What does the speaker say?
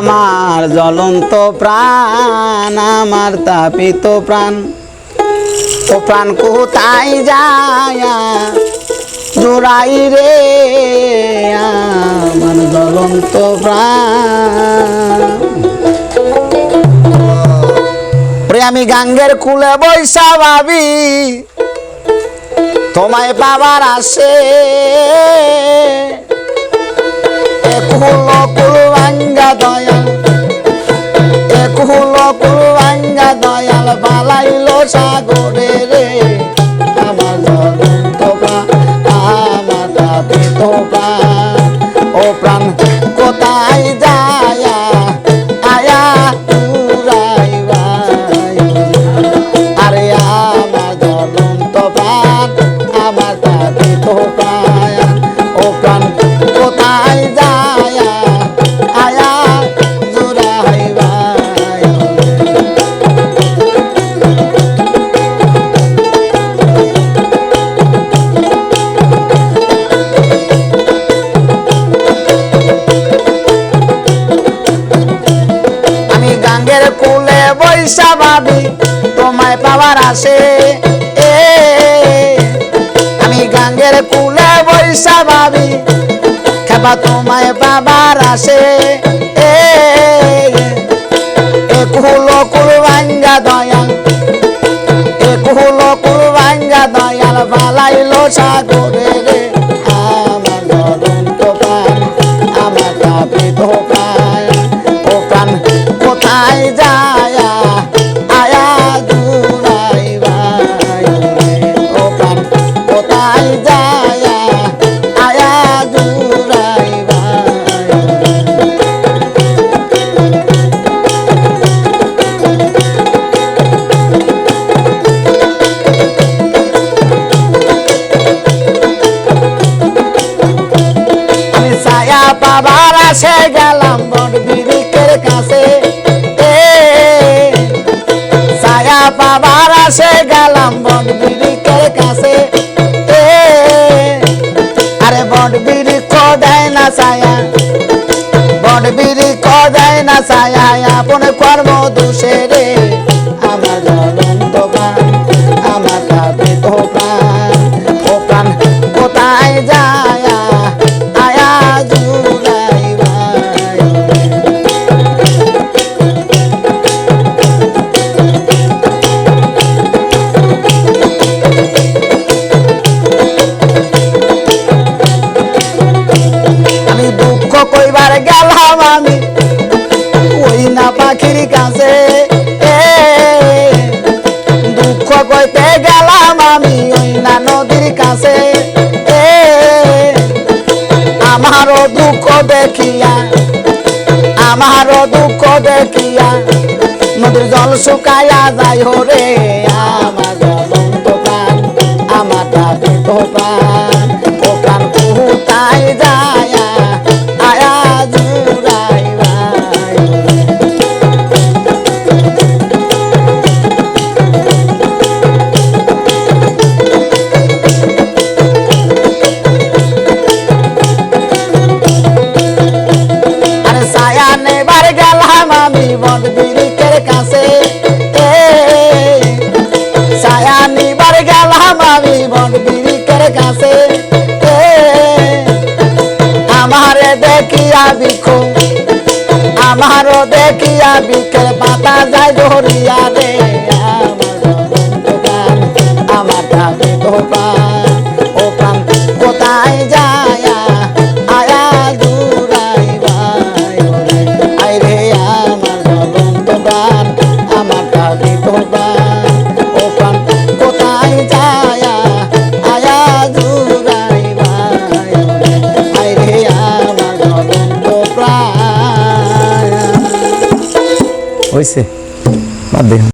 আমার জ্বলন্ত প্রাণ, আমার তাপিত প্রাণ। ও প্রাণ কোথায় যায়? জোড়াই রে, আমার জ্বলন্ত প্রাণ। আমি গাঙ্গের কুলে বৈশা ভাবি, তোমায় পাবার আসে। একুল কুল ভাঙ্গা দয়াল ভাবি, তোমায় পাওয়ার আসে। এ, আমি গাঙ্গের কুলে বৈশা ভাবি, খেপা তোমায় পাবার আসে। এ কুলো দয়াল, এ কুলো কুল ভাঙ্গা দয়াল, বালাইলো সাগরে রে। গেলাম বট বিরিকের কাছে। ছায়া পাবার আসে, গেলাম বট বিরিকের কাছে। আরে বট বিরিক দেয় না ছায়া। বট বিরিক দেয় না ছায়া, আপন কর্ম দোষে পাখির কাছে। দুঃখ কইতে গেলাম আমি ওই না নদীর কাছে। আমারও দুঃখ দেখিয়া, আমারও দুঃখ দেখিয়া, নদীর জল শুকাইয়া যায় হরে আমার প্রাণ আমার দাবিত প্রাণ নিবার গেলাম আমি বট বিরিকের কাছে। আমারে দেখিয়া বিখো আমারও দেখিয়া বিকেল পাতা যায় ধরিয়া রে আমার দাবি তো ও প্রাণ আয়া দূরাই ভাই রে আমার হয়েছে বাদ দে